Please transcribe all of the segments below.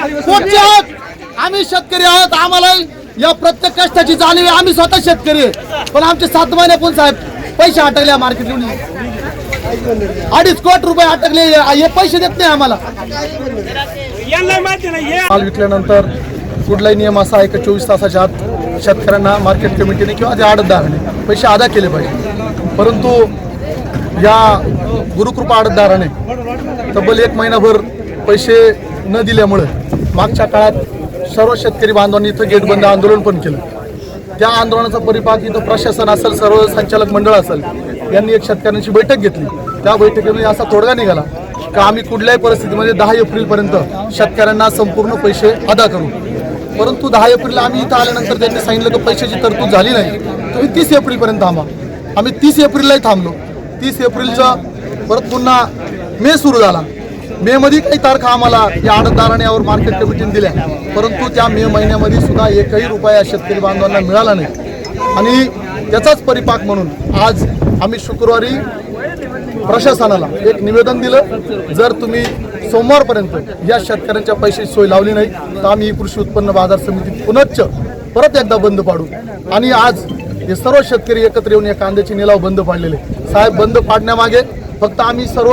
पोटचे आहोत? आम्ही शेतकरी आहोत. आम्हाला या प्रत्येक कष्टाची जाणीव आहे. आम्ही स्वतः शेतकरी आहे. पण आमचे सात महिन्यापूर्वी साहेब पैसे अटकले मार्केटून अडीच कोटी रुपये अटकले. हे पैसे देत नाही आम्हाला. यांना माहिती नाही. माल विकल्यानंतर कुठलाही नियम असा आहे की चोवीस तासाच्या आत शेतकऱ्यांना मार्केट कमिटीने किंवा त्या आडतदाराने पैसे अदा केले पाहिजे? परंतु या गुरुकृपा आडतदाराने तब्बल एक महिनाभर पैसे न दिल्यामुळं मागच्या काळात सर्व शेतकरी बांधवांनी इथं गेट बंद आंदोलन पण केलं. त्या आंदोलनाचा परिपाक इथं प्रशासन असेल सर्व संचालक मंडळ असेल यांनी एक शेतकऱ्यांची बैठक घेतली. त्या बैठकीमध्ये असा तोडगा निघाला का आम्ही कुठल्याही परिस्थितीमध्ये दहा एप्रिलपर्यंत शेतकऱ्यांना संपूर्ण पैसे अदा करू. परंतु दहा एप्रिलला आम्ही इथं आल्यानंतर त्यांनी सांगितलं की पैशाची तरतूद झाली नाही. तुम्ही तीस एप्रिलपर्यंत थांबा. आम्ही तीस एप्रिललाही थांबलो. तीस एप्रिलचं परत पुन्हा मे सुरू झाला. मे मध्ये काही तारखा आम्हाला या आडतदाराने यावर मार्केट कमिटीने दिल्या. परंतु त्या मे महिन्यामध्ये सुद्धा एकही रुपया शेतकरी बांधवांना मिळाला नाही. आणि त्याचाच परिपाक म्हणून आज आम्ही शुक्रवारी प्रशासनाला एक निवेदन दिलं जर तुम्ही सोमवारपर्यंत या शेतकऱ्यांच्या पैशाची सोय लावली नाही तर आम्ही ही कृषी उत्पन्न बाजार समिती पुनश्च परत एकदा बंद पाडू. आणि आज हे सर्व शेतकरी एकत्र येऊन या कांद्याचे निलाव बंद पाडलेले साहेब बंद पाडण्यामागे फक्त आम्ही सर्व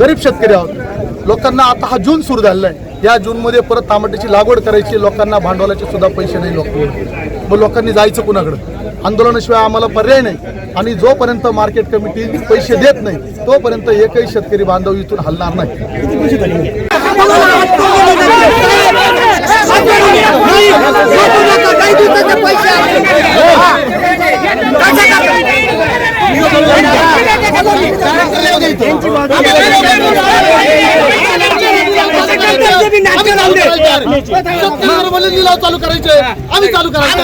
गरीब शेतकरी आहोत. लोकांना आता हा जून सुरू झालेला आहे. या जूनमध्ये परत टमाट्याची लागवड करायची लोकांना भांडवलाचे सुद्धा पैसे नाही लोक. मग लोकांनी जायचं कुणाकडे? आंदोलनाशिवाय आम्हाला पर्याय नाही. आणि जोपर्यंत मार्केट कमिटी पैसे देत नाही तोपर्यंत एकही शेतकरी बांधव इथून हलणार नाही. शेतकऱ्यांवर लिलाव चालू करायचे आम्ही चालू करायचं